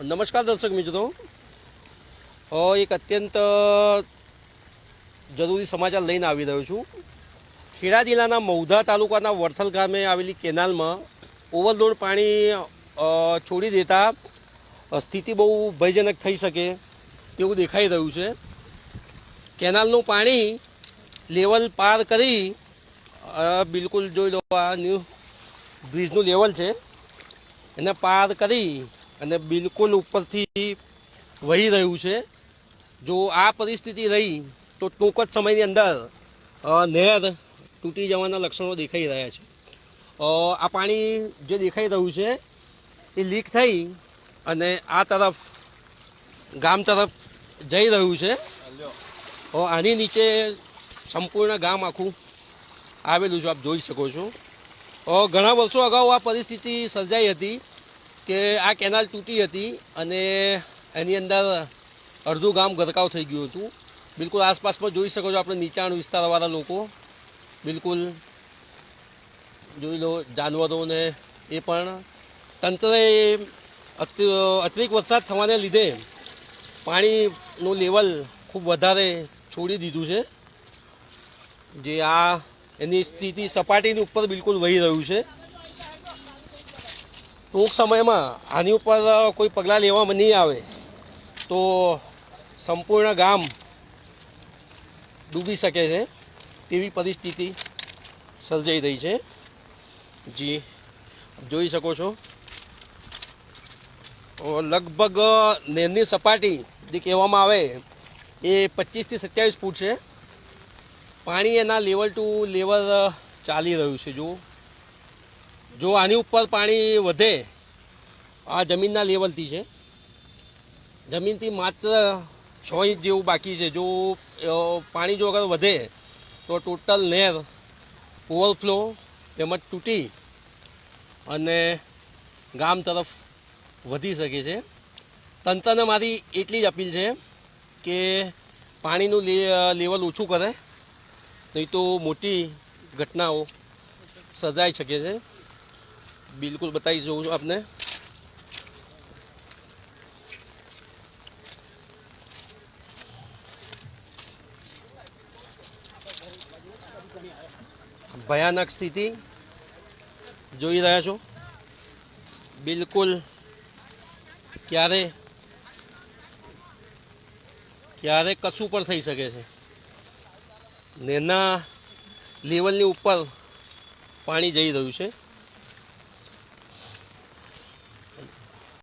નમસ્કાર દર્શક મિત્રો. એક અત્યંત જરૂરી સમાચાર લઈને આવી રહ્યો છું. ખેડા જિલ્લાના મૌધા તાલુકાના વરથલ ગામે આવેલી કેનાલમાં ઓવરલોડ પાણી છોડી દેતા સ્થિતિ બહુ ભયજનક થઈ શકે તેવું દેખાઈ રહ્યું છે. કેનાલનું પાણી લેવલ પાર કરી બિલકુલ જોઈ લો આ ન્યૂ બ્રિજનું લેવલ છે. એને પાર કરી અને બિલકુલ ઉપરથી વહી રહ્યું છે. જો આ પરિસ્થિતિ રહી, તો ટૂંક જ સમયની અંદર નહેર તૂટી જવાના લક્ષણો દેખાઈ રહ્યા છે. આ પાણી જે દેખાઈ રહ્યું છે, એ લીક થઈ અને આ તરફ, ગામ તરફ જઈ રહ્યું છે. આની નીચે સંપૂર્ણ ગામ આખું આવેલું છે, આપ જોઈ શકો છો. ઘણા વર્ષો અગાઉ આ પરિસ્થિતિ સર્જાઈ હતી. કે આ કેનાલ તૂટી હતી અને એની અંદર અડધું ગામ ગરકાવ થઈ ગયું હતું. બિલકુલ આસપાસમાં જોઈ શકો છો આપણે નીચાણ વિસ્તારવાળા લોકો. બિલકુલ જોઈ લો જાનવરોને એ પણ તંત્રએ અતિરિક વરસાદ થવાને લીધે પાણીનું લેવલ ખૂબ વધારે છોડી દીધું છે. જે આ એની સ્થિતિ સપાટીની ઉપર બિલકુલ વહી રહ્યું છે. ટૂંક સમયમાં આની ઉપર કોઈ પગલાં લેવામાં નહીં આવે તો સંપૂર્ણ ગામ ડૂબી શકે છે તેવી પરિસ્થિતિ સર્જાઈ રહી છે. જી જોઈ શકો છો. લગભગ નેરની સપાટી જે કહેવામાં આવે એ પચીસથી સત્યાવીસ ફૂટ છે. પાણી એના લેવલ ટુ લેવલ ચાલી રહ્યું છે જો જો આની ઉપર પાણી વધે, આ જમીનના લેવલથી છે. જમીનથી માત્ર છ ઇંચ જેવું બાકી છે. જો પાણી જો અગર વધે, તો ટોટલ નહેર ઓવરફ્લો તેમજ તૂટી અને ગામ તરફ વધી શકે છે. તંત્રને મારી એટલી જ અપીલ છે કે પાણીનું લેવલ ઓછું કરે, નહીં તો મોટી ઘટનાઓ સર્જાઈ શકે છે. બિલકુલ બતાવી દઉં છું આપને ભયાનક સ્થિતિ જોઈ રહ્યા છો બિલકુલ ક્યારે ક્યારે કશું પણ થઈ શકે છે નેના લેવલની ઉપર પાણી જઈ રહ્યું છે